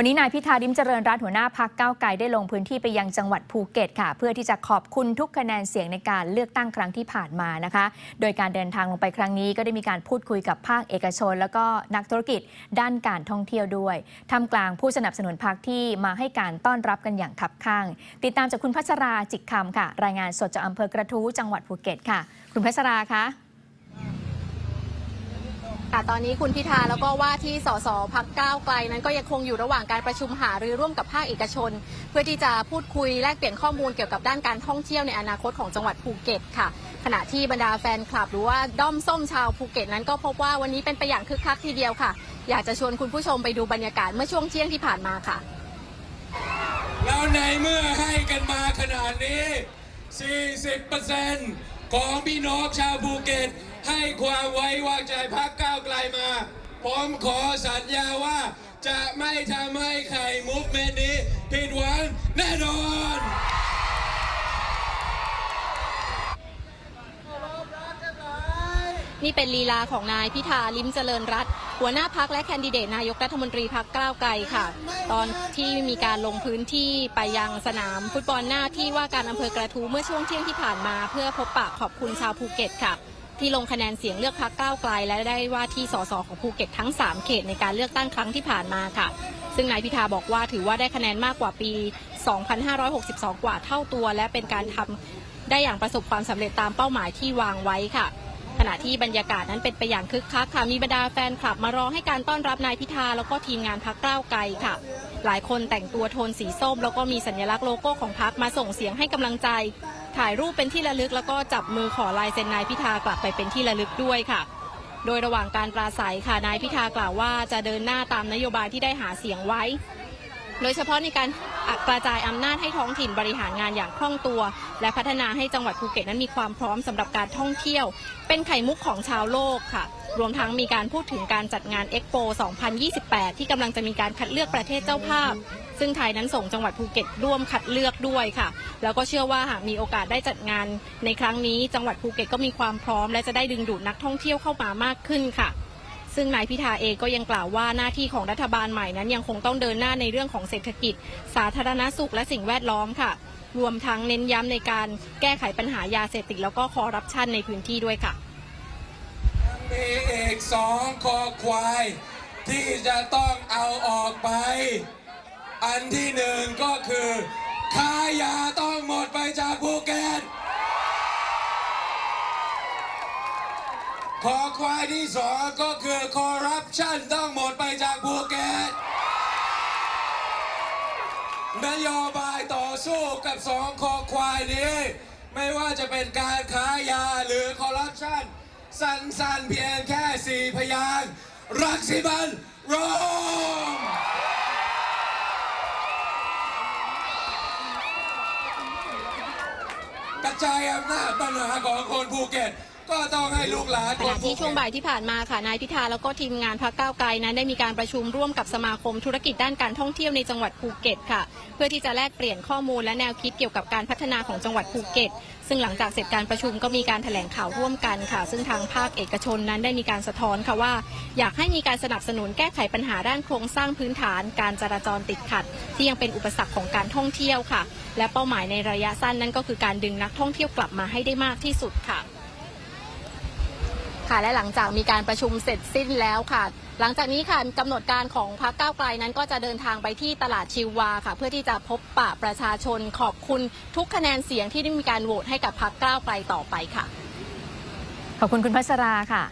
วันนี้นายพิธาริมเจริญรัตน์หัวหน้าพักเก้าวไกลได้ลงพื้นที่ไปยังจังหวัดภูเก็ตค่ะ เพื่อที่จะขอบคุณทุกคะแนนเสียงในการเลือกตั้งครั้งที่ผ่านมานะคะ โดยการเดินทางลงไปครั้งนี้ก็ได้มีการพูดคุยกับภาคเอกชน แล้วก็นักธุรกิจด้านการท่องเที่ยวด้วยทำกลางผู้สนับสนุนพักที่มาให้การต้อนรับกันอย่างคับข้าง ติดตามจากคุณพัชราจิกคำค่ะ รายงานสดจากอำเภอกระทู้จังหวัดภูเก็ตค่ะ คุณพัชราคะ ค่ะตอนนี้คุณพิธาแล้วก็ว่าที่สสพักก้าวไกลนั้นก็ยังคงอยู่ระหว่างการประชุมหารือร่วมกับภาคเอกชน เพื่อที่จะพูดคุยแลกเปลี่ยนข้อมูลเกี่ยวกับด้านการท่องเที่ยวในอนาคตของจังหวัดภูเก็ตค่ะ ขณะที่บรรดาแฟนคลับหรือว่าด้อมส้มชาวภูเก็ตนั้นก็พบว่าวันนี้เป็นไปอย่างคึกคักทีเดียวค่ะ อยากจะชวนคุณผู้ชมไปดูบรรยากาศเมื่อช่วงเที่ยงที่ผ่านมาค่ะ แล้วในเมื่อให้กันมาขนาดนี้ 40%ของพี่น้องชาวภูเก็ตให้ความไว้วางใจพักก้าวไกลมา ผมขอสัญญาว่าจะไม่ทำให้ไข่มุกเมนนี้ผิดหวังแน่นอน นี่เป็นลีลาของนายพิธาลิ้มเจริญรัตน์หัวหน้าพักและแคนดิเดตนายกรัฐมนตรีพักก้าวไกลค่ะ ตอนที่มีการลงพื้นที่ไปยังสนามฟุตบอลหน้าที่ว่าการอำเภอกระทู้เมื่อช่วงเที่ยงที่ผ่านมา เพื่อพบปะขอบคุณชาวภูเก็ตค่ะ ที่ลงคะแนนเสียงเลือกพักก้าวไกล และได้ว่าที่สสของภูเก็ตทั้ง 3 เขตในการเลือกตั้งครั้งที่ผ่านมาค่ะ ซึ่งนายพิธาบอกว่าถือว่าได้คะแนนมากกว่าปี 2562 กว่าเท่าตัว และเป็นการทำได้อย่างประสบความสำเร็จตามเป้าหมายที่วางไว้ค่ะ ขณะที่บรรยากาศนั้นเป็นไปอย่างคึกคักค่ะมีบรรดาแฟนคลับมารอให้การต้อนรับนายพิธาแล้วก็ทีมงานพักเก้าวไกลค่ะ หลายคนแต่งตัวโทนสีส้ม แล้วก็มีสัญลักษณ์โลโก้ของพักมาส่งเสียงให้กำลังใจ ถ่ายรูปเป็นที่ระลึกแล้วก็จับมือขอลายเซ็นนายพิธากลับไปเป็นที่ระลึกด้วยค่ะโดยระหว่างการปราศัยค่ะนายพิธากล่าวว่าจะเดินหน้าตามนโยบายที่ได้หาเสียงไว้ โดยเฉพาะในการกระจายอำนาจให้ท้องถิ่นบริหารงานอย่างคล่องตัว และพัฒนาให้จังหวัดภูเก็ตนั้นมีความพร้อมสำหรับการท่องเที่ยว เป็นไข่มุกของชาวโลกค่ะ รวมทั้งมีการพูดถึงการจัดงานเอ็กโป 2028 ที่กำลังจะมีการคัดเลือกประเทศเจ้าภาพ ซึ่งไทยนั้นส่งจังหวัดภูเก็ตร่วมคัดเลือกด้วยค่ะ แล้วก็เชื่อว่าหากมีโอกาสได้จัดงานในครั้งนี้ จังหวัดภูเก็ตก็มีความพร้อม และจะได้ดึงดูดนักท่องเที่ยวเข้ามามากขึ้นค่ะ ซึ่งนายพิธาเองก็ยังกล่าวว่าหน้าที่ของรัฐบาลใหม่นั้นยังคงต้องเดินหน้าในเรื่องของเศรษฐกิจ สาธารณสุขและสิ่งแวดล้อมค่ะ รวมทั้งเน้นย้ำในการแก้ไขปัญหายาเสพติดแล้วก็คอร์รัปชันในพื้นที่ด้วยค่ะมีอีกสองคอควาย ที่จะต้องเอาออกไป อันที่หนึ่งก็คือค้ายาต้องหมดไปจากภูเก็ต คอควายที่สองก็คือคอรัปชันต้องหมดไปจากภูเก็ตนโยบายต่อสู้กับสองคอควายนี้ ไม่ว่าจะเป็นการค้ายาหรือคอรัปชันสั้นๆเพียงแค่สี่พยางรักสิบันโรมกระจายอำนาจปัญหาของคนภูเก็ต ก็ต้องให้ลูกหลานขณะที่ช่วงบ่ายที่ผ่านมาค่ะนายพิธาแล้วก็ทีมงานพักก้าวไกลนั้นได้มีการประชุมร่วมกับสมาคมธุรกิจด้านการท่องเที่ยวในจังหวัดภูเก็ตค่ะ เพื่อที่จะแลกเปลี่ยนข้อมูลและแนวคิดเกี่ยวกับการพัฒนาของจังหวัดภูเก็ต ซึ่งหลังจากเสร็จการประชุมก็มีการแถลงข่าวร่วมกันค่ะ ซึ่งทางภาคเอกชนนั้นได้มีการสะท้อนค่ะว่า อยากให้มีการสนับสนุนแก้ไขปัญหาด้านโครงสร้างพื้นฐาน การจราจรติดขัด ที่ยังเป็นอุปสรรคของการท่องเที่ยวค่ะ และเป้าหมายในระยะสั้นนั่นก็คือการดึงนักท่องเที่ยวกลับมาให้ได้มากที่สุดค่ะ ค่ะและหลังจากมีการประชุมเสร็จสิ้นแล้วค่ะ หลังจากนี้ค่ะกำหนดการของพรรคก้าวไกลนั้นก็จะเดินทางไปที่ตลาดชิววาค่ะ เพื่อที่จะพบปะประชาชนขอบคุณทุกคะแนนเสียงที่ได้มีการโหวตให้กับพรรคก้าวไกลต่อไปค่ะ ขอบคุณคุณพัชราค่ะ